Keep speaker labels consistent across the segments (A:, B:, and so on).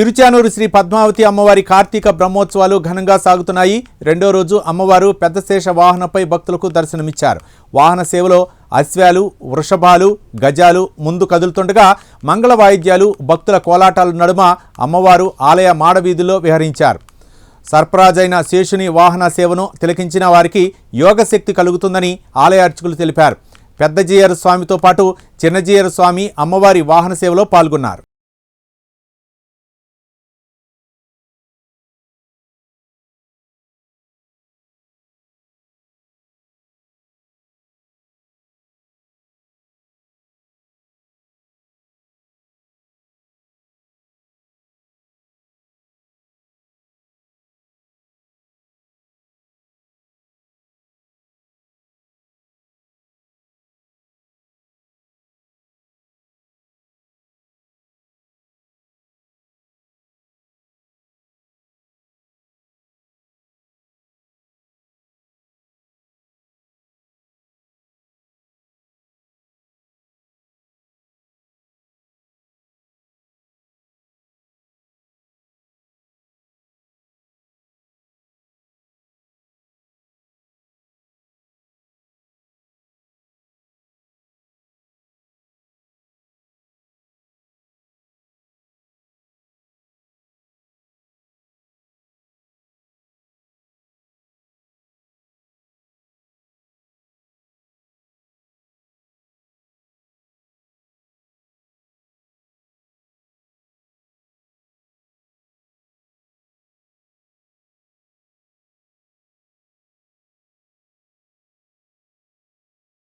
A: తిరుచానూరు శ్రీ పద్మావతి అమ్మవారి కార్తీక బ్రహ్మోత్సవాలు ఘనంగా సాగుతున్నాయి. రెండో రోజు అమ్మవారు పెద్దశేష వాహనపై భక్తులకు దర్శనమిచ్చారు. వాహన సేవలో అశ్వాలు వృషభాలు గజాలు ముందు కదులుతుండగా మంగళ వాయిద్యాలు భక్తుల కోలాటాల నడుమ అమ్మవారు ఆలయ మాడవీధుల్లో విహరించారు. సర్పరాజైన శేషుని వాహన సేవను తిలకించిన వారికి యోగశక్తి కలుగుతుందని ఆలయ అర్చకులు తెలిపారు. పెద్దజీయర్ స్వామితో పాటు చిన్నజీయర్ స్వామి అమ్మవారి వాహన సేవలో పాల్గొన్నారు.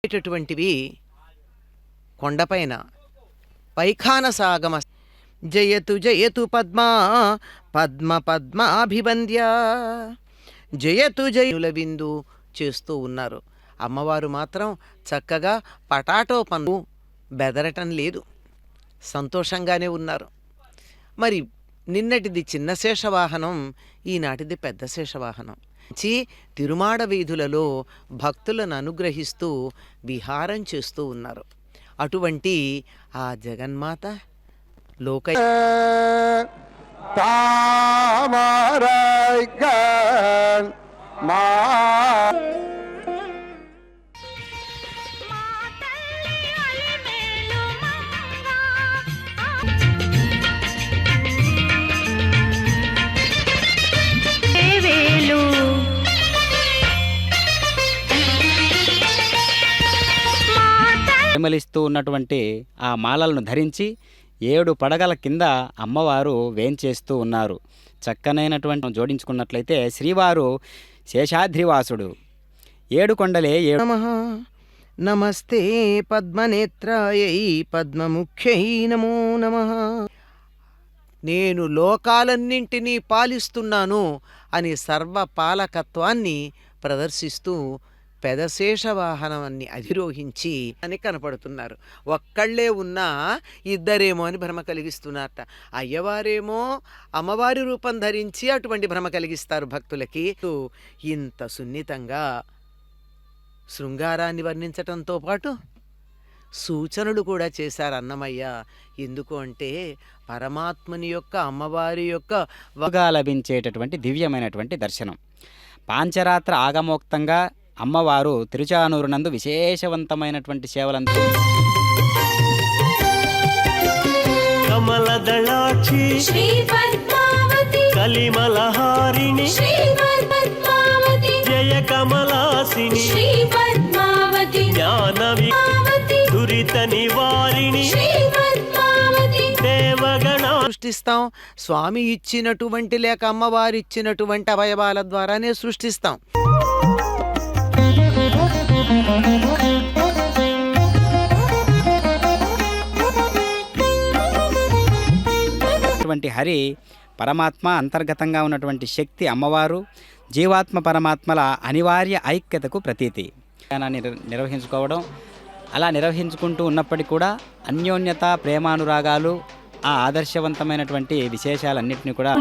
B: ఉండేటటువంటివి కొండపైన. పైఖాన సాగమ. జయతు జయతు పద్మా పద్మ పద్మాభివంద్య జయతు జయుల విందు చేస్తూ ఉన్నారు. అమ్మవారు మాత్రం చక్కగా పటాటో పన్ను బెదరటం లేదు. సంతోషంగానే ఉన్నారు. మరి నిన్నటిది చిన్న శేషవాహనం ఈనాటిది పెద్ద శేషవాహనం. చి తిరుమాడ వీధులలో భక్తులను అనుగ్రహిస్తూ విహారం చేస్తూ ఉన్నారు. అటువంటి ఆ జగన్మాత లోక
C: మా
D: పరిమళిస్తూ ఉన్నటువంటి ఆ మాలలను ధరించి ఏడు పడగల కింద అమ్మవారు వేంచేస్తూ ఉన్నారు. చక్కనైనటువంటి జోడించుకున్నట్లయితే శ్రీవారు శేషాద్రివాసుడు. ఏడు కొండలే ఏడు
B: నమస్తే పద్మనేత్రాయై పద్మముఖ్యై నమో నమ. నేను లోకాలన్నింటినీ పాలిస్తున్నాను అని సర్వపాలకత్వాన్ని ప్రదర్శిస్తూ పెదశేష వాహనాన్ని అధిరోహించి అని కనపడుతున్నారు. ఒక్కళ్ళే ఉన్నా ఇద్దరేమో అని భ్రమ కలిగిస్తున్నారట. అయ్యవారేమో అమ్మవారి రూపం ధరించి అటువంటి భ్రమ కలిగిస్తారు భక్తులకి. ఇంత సున్నితంగా శృంగారాన్ని వర్ణించటంతో పాటు సూచనలు కూడా చేశారు అన్నమయ్య. ఎందుకు అంటే పరమాత్మని యొక్క అమ్మవారి యొక్క
D: వగా లభించేటటువంటి దివ్యమైనటువంటి దర్శనం. పాంచరాత్ర ఆగమోక్తంగా అమ్మవారు తిరుచానూరు నందు విశేషవంతమైనటువంటి సేవలందు
E: కమలదళాక్షి
C: శ్రీ పద్మావతి
E: కలిమలహారిణి జయ కమలాసిని
C: శ్రీ పద్మావతి
E: జ్ఞాన వి-
C: పద్మావతి
E: దురిత నివారిణి
B: సృష్టిస్తాం. స్వామి ఇచ్చినటువంటి లేక అమ్మవారు ఇచ్చినటువంటి అవయవాల ద్వారానే సృష్టిస్తాం.
D: ఉన్నటువంటి హరి పరమాత్మ అంతర్గతంగా ఉన్నటువంటి శక్తి అమ్మవారు జీవాత్మ పరమాత్మల అనివార్య ఐక్యతకు ప్రతీతి. నిర్వహించుకోవడం అలా నిర్వహించుకుంటూ ఉన్నప్పటికీ కూడా అన్యోన్యత ప్రేమానురాగాలు ఆ ఆదర్శవంతమైనటువంటి విశేషాలన్నింటినీ కూడా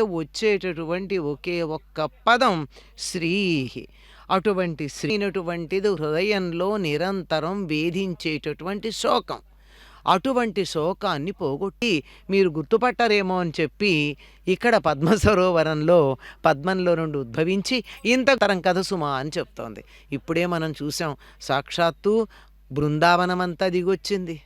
B: వచ్చేటటువంటి ఒకే ఒక్క పదం శ్రీ అటువంటి శ్రీనటువంటిది హృదయంలో నిరంతరం వేధించేటటువంటి శోకం. అటువంటి శోకాన్ని పోగొట్టి మీరు గుర్తుపట్టరేమో అని చెప్పి ఇక్కడ పద్మ సరోవరంలో పద్మంలో నుండి ఉద్భవించి ఇంత తరం కథ సుమా అని చెప్తోంది. ఇప్పుడే మనం చూసాం సాక్షాత్తు బృందావనమంతా దిగొచ్చింది.